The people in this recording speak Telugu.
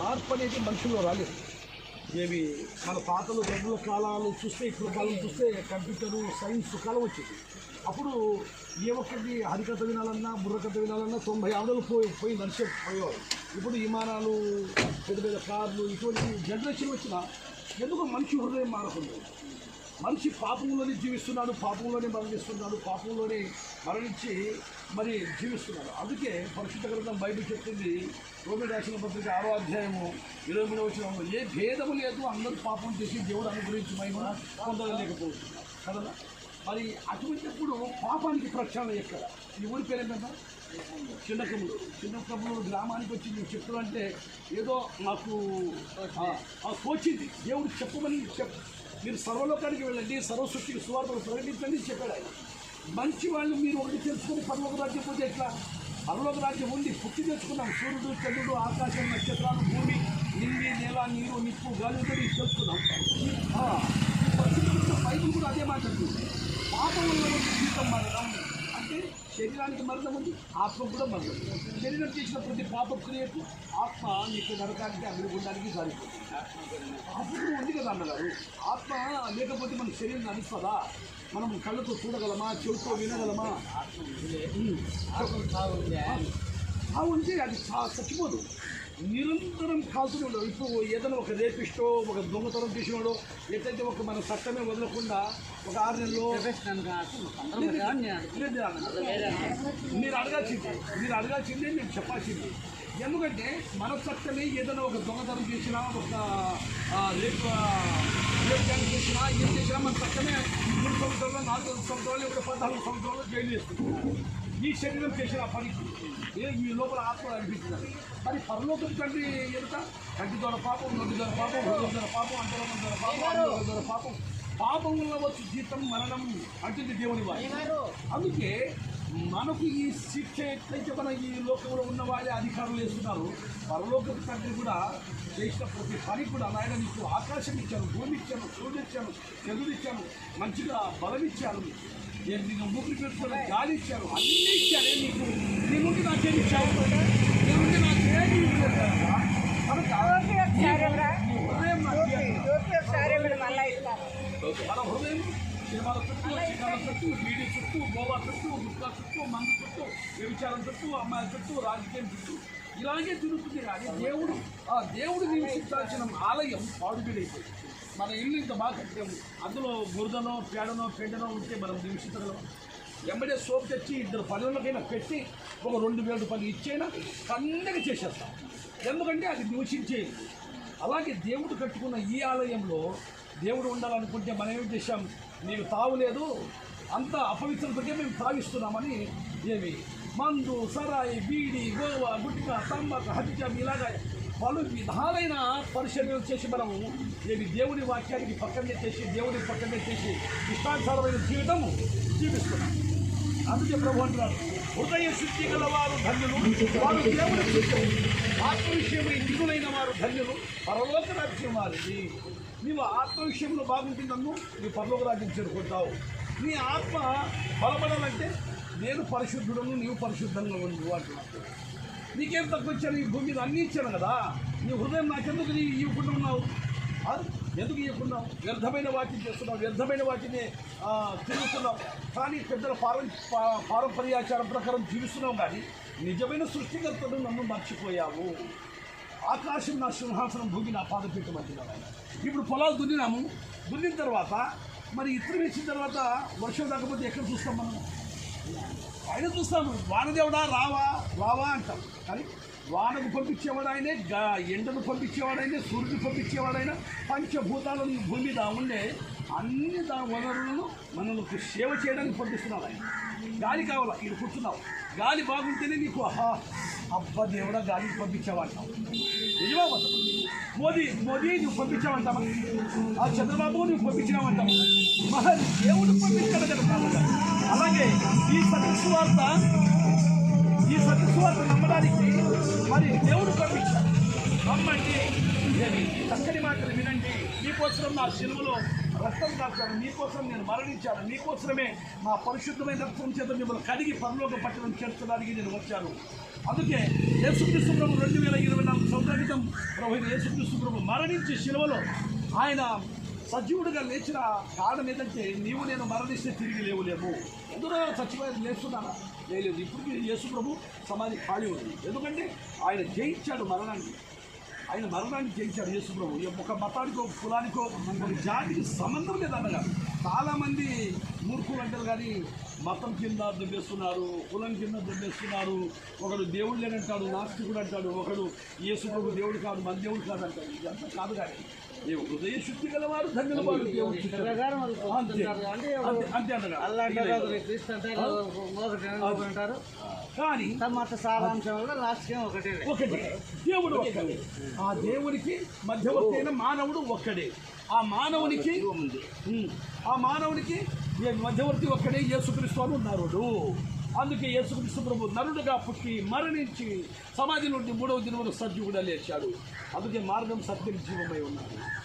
మార్పు అనేది మనుషుల్లో రాలేదు. ఏవి మన పాతలు రెడ్ల కాలాలు చూస్తే ఇప్పుడు కాలం చూస్తే కంప్యూటరు సైన్స్ కాలం వచ్చింది. అప్పుడు ఏ ఒక్కటి హరికథ వినాలన్నా బుర్రకథ వినాలన్నా తొంభై ఆవులు పోయి పోయి నడిచే పోయేవారు ఇప్పుడు విమానాలు పెద్ద పెద్ద కార్లు ఇటువంటి జనరేషన్ వచ్చినా ఎందుకు మనిషి హృదయం మారకుండా మనిషి పాపంలోనే జీవిస్తున్నాడు పాపంలోనే మరణిస్తున్నాడు పాపంలోనే మరణించి మరి జీవిస్తున్నాడు. అందుకే పరిశుద్ధ గ్రంథం బైబిల్ చెప్తుంది రోమి రాసిన పత్రిక ఆరో అధ్యాయము ఇరవై మూడవ వచ్చిన ఏ భేదము లేదు అందరూ పాపం చేసి దేవుడు అనుగ్రహించి మహిమ పొందలేకపోతున్నారు కదా మరి అటువంటిప్పుడు పాపానికి ప్రక్షాళన ఎక్కడ? ఈ ఊరి పేరు ఏంటంటే చిన్నకములు చిన్నకములు గ్రామానికి వచ్చి నువ్వు చెప్తున్నా అంటే ఏదో నాకు ఆ, తోచింది దేవుడు చెప్పమని చెప్ మీరు సర్వలోకానికి వెళ్ళండి సర్వసృష్టికి సువార్తలు ప్రకటించండి చెప్పాడు ఆయన. మంచి వాళ్ళు మీరు ఒకటి తెలుసుకొని పర్లోక రాజ్యం పోతే ఎట్లా? పర్లోక రాజ్యం ఉంది పుట్టి తెచ్చుకున్నాం. సూర్యుడు చంద్రుడు ఆకాశం నక్షత్రాలు భూమి నిండి నేల నీరు నిప్పు గాలి కూడా తెలుసుకున్నాం ఆ, ఈ కూడా అదే మాట్లాడుతుంది పాపం వల్ల జీవితం మరణం శరీరానికి మరణం ఉంది ఆత్మ కూడా మరణం ఉంది. శరీరం చేసిన ప్రతి పాప క్రియకు ఆత్మ నీకు నరకానికి అగ్నిగుండానికి సరిపోతుంది. ఆత్మ ఉంది కదా అన్నగారు. ఆత్మ లేకపోతే మన శరీరం నడుస్తుందా మనం కళ్ళతో చూడగలమా? చెవితో వినగలమా? ఉమ్. ఆ ఉంటే అది చచ్చిపోదు నిరంతరం కాల్తూనే ఉండవు ఇప్పుడు ఏదైనా ఒక రేపిస్టో ఒక దొంగతనం చేసినాడో ఎట్లయితే ఒక మన చట్టమే వదలకుండా ఒక ఆరు నెలలో. మీరు అడగాల్సింది మీరు అడగాల్సిందే నేను చెప్పాల్సింది. ఎందుకంటే మన చట్టమే ఏదైనా ఒక దొంగతనం చేసినా ఒక రేపు రేపు కానీ చేసినా ఏం చేసినా మన చట్టమే మూడు సంవత్సరాలు నాలుగు సంవత్సరాలు ఇప్పుడు పద్నాలుగు సంవత్సరాలు జైలు వేస్తుంది. ఈ శరీరం చేసిన పనికి ఏ ఈ లోపల ఆత్మ అనిపించింది మరి పరలోకం తండ్రి ఎదుట కంటి ద్వారా పాపం నొడ్డి ద్వారా పాపం హృదయం ద్వారా పాపం అంతరంగం ద్వారా పాపం ద్వారా పాపం పాపం వల్ల వచ్చి జీతం మరణం అంటుంది దేవుని వారి. అందుకే మనకు ఈ శిక్ష ఎట్లయితే మన ఈ లోకంలో ఉన్న వాళ్ళే అధికారులు వేస్తున్నారు పరలోక తండ్రి కూడా చేసిన ప్రతి పని కూడా నాయన నీకు ఆకాశం ఇచ్చాను భూమి ఇచ్చాను సూర్యుడు ఇచ్చాను చంద్రుడు ఇచ్చాను మంచిగా బలం ఇచ్చాను నేను నీకు ఊపిరి పెట్టుకుని గాలి ఇచ్చాను అన్నీ ఇచ్చానే నీకు? నీ నుండి నాకేమి ఇచ్చావు? నీ నుండి నాకేమి. మన హృదయం సినిమాల చుట్టూ చిన్నాల చుట్టూ బీడీ చుట్టూ గోవా చుట్టూ గుట్కా చుట్టూ మందు చుట్టూ వ్యభిచారం చుట్టూ అమ్మాయిల చుట్టూ రాజకీయం చుట్టూ ఇలాగే తిరుగుతుంది కానీ దేవుడు ఆ దేవుడు నివసించాల్సిన ఆలయం పాడుబీడైపోయింది. మన ఇల్లు ఇంత బాగా కట్టాము. అందులో బురదనో పేడనో పెండనో ఉంటే మనం నివసించగలం. ఎంబడే సోప్ తెచ్చి ఇద్దరు పనులకైనా పెట్టి ఒక రెండు వేల రూపాయలు ఇచ్చైనా పండగ చేసేస్తాం. ఎందుకంటే అది నివసించేది. అలాగే దేవుడు కట్టుకున్న ఈ ఆలయంలో దేవుడు ఉండాలనుకుంటే మనం ఏం చేశాం? నీకు తావులేదు అంత అపవిత్రతకే మేము తాగిస్తున్నామని ఏమి మందు సరాయి బీడి గోవా గుట్కా తంబాకు హత్యం ఇలాగా పలు విధాలైన పరిశీలన చేసి మనం ఏమి దేవుని వాక్యానికి పక్కన చేసి దేవుని పక్కన చేసి ఇష్టానుసారమైన జీవితం జీవిస్తున్నాం. అందుకే ప్రభు అంటున్నారు హృదయ శుద్ధి గల వారు ధన్యులు వారు దేవుని శుద్ధులు ఆత్మ విషయమై నిధులైన వారు ధన్యులు పరలోక రాజ్యం వారిది. నీవు ఆత్మ విషయంలో బాగుంటుందన్ను నీ పరలోక రాజ్యం చేరుకుంటావు. నీ ఆత్మ బలపడాలంటే నేను పరిశుద్ధుడను నీవు పరిశుద్ధంగా ఉండు అంటున్నాను నీకేం తక్కువ ఇచ్చాను? ఈ భూమి మీద అన్నీ ఇచ్చాను కదా. నీ హృదయం నాకెందుకు నీ ఇవ్వకుండా ఉన్నావు? అది ఎందుకు ఇవ్వకున్నావు వ్యర్థమైన వాటిని చేస్తున్నావు వ్యర్థమైన వాటిని తిరుగుతున్నావు. కానీ పెద్దల పారం పారంపర్యాచారం ప్రకారం జీవిస్తున్నావు కానీ నిజమైన సృష్టికర్తను నన్ను మర్చిపోయావు. ఆకాశం నా సింహాసనం భూమి నా పాదపీఠం అంటున్నాడు ఆయన ఇప్పుడు పొలాలు దున్నినాము. దున్నిన తర్వాత మరి ఇతరం వేసిన తర్వాత వర్షం రాకపోతే ఎక్కడ చూస్తాం మనం? ఆయన చూస్తాము వానదేవుడా రావా రావా అంటాం. కానీ వానకు పంపించేవాడైనే గా- ఎండను పంపించేవాడైనా సూర్యుడు పంపించేవాడైనా పంచభూతాలను భూమి మీద ఉండే అన్ని దా వనరులను మనకు సేవ చేయడానికి పంపిస్తున్నాడు ఆయన. గాలి కావాలా? ఇది కూర్చున్నావు. గాలి బాగుంటేనే నీకు ఆహా అబ్బా దేవుడా గాలికి పంపించావంటావు. నిజమా మోదీ మోదీ నువ్వు పంపించావంటావా? ఆ చంద్రబాబు నువ్వు పంపించినావంటావు? మహా దేవుడు పంపించాడు కదా అలాగే ఈ సత్యస్వార్త ఈ సత్యస్వార్త నమ్మడానికి మరి దేవుడు పంపించాడు. నమ్మండి చక్కని మాటలు వినండి. మీకోసం నా సినిమలో రక్తం కాచాను మీకోసం నేను మరణించాను మీకోసమే మా పరిశుద్ధమైన రక్తం చేత మిమ్మల్ని కడిగి పరలోక పట్టణం చేర్చడానికి నేను వచ్చాను. అందుకే యేసుక్రీస్తు ప్రభు రెండు వేల ఇరవై నాలుగు సంవత్సరాల క్రితం ప్రభు అయిన యేసుక్రీస్తు ప్రభు మరణించి శిలువలో ఆయన సజీవుడిగా లేచిన కారణం ఏంటంటే నీవు నేను మరణిస్తే తిరిగి లేవులేము. ఎందులో సచివాలయం లేస్తున్నానా? లేదు ఇప్పటికీ యేసు ప్రభు సమాధి ఖాళీ ఉంది. ఎందుకంటే ఆయన జయించాడు మరణాన్ని ఆయన మరణాన్ని జయించాడు యేసు ప్రభు ఈ ఒక మతానికో కులానికో జాతికి సంబంధం లేదన్నగా చాలామంది మూర్ఖులు అంటారు కానీ మతం కింద దుబ్బేస్తున్నారు కులం కింద దుబ్బేస్తున్నారు. ఒకడు దేవుడు లేనంటాడు నాస్తికుడు అంటాడు ఒకడు యేసు ప్రభు దేవుడు కాదు మన దేవుడు కాదు అంటాడు. ఇదంతా కాదు కానీ ఏ హృదయ శుద్ధి గలవారు ధన్యుల వారు దేవుడు చిత్తం. అంతే. అంతే అంటారు కానీ తర్వాత సారాంశంలో లాస్ట్ గేమ్ ఒకటే. ఒకటి. దేవుడు ఒక్కడే. ఆ దేవునికి మధ్యవర్తి అయిన మానవుడు ఒక్కడే. ఆ మానవునికి ఆ మానవునికి మధ్యవర్తి ఒక్కడే యేసుక్రీస్తు అని నరుడు అందుకే యేసుక్రీస్తు ప్రభు నరుడుగా పుట్టి మరణించి సమాధి నుండి మూడవ దినమున సజీవుడా లేచాడు. అందుకే మార్గం సత్యం జీవమై ఉన్నాడు.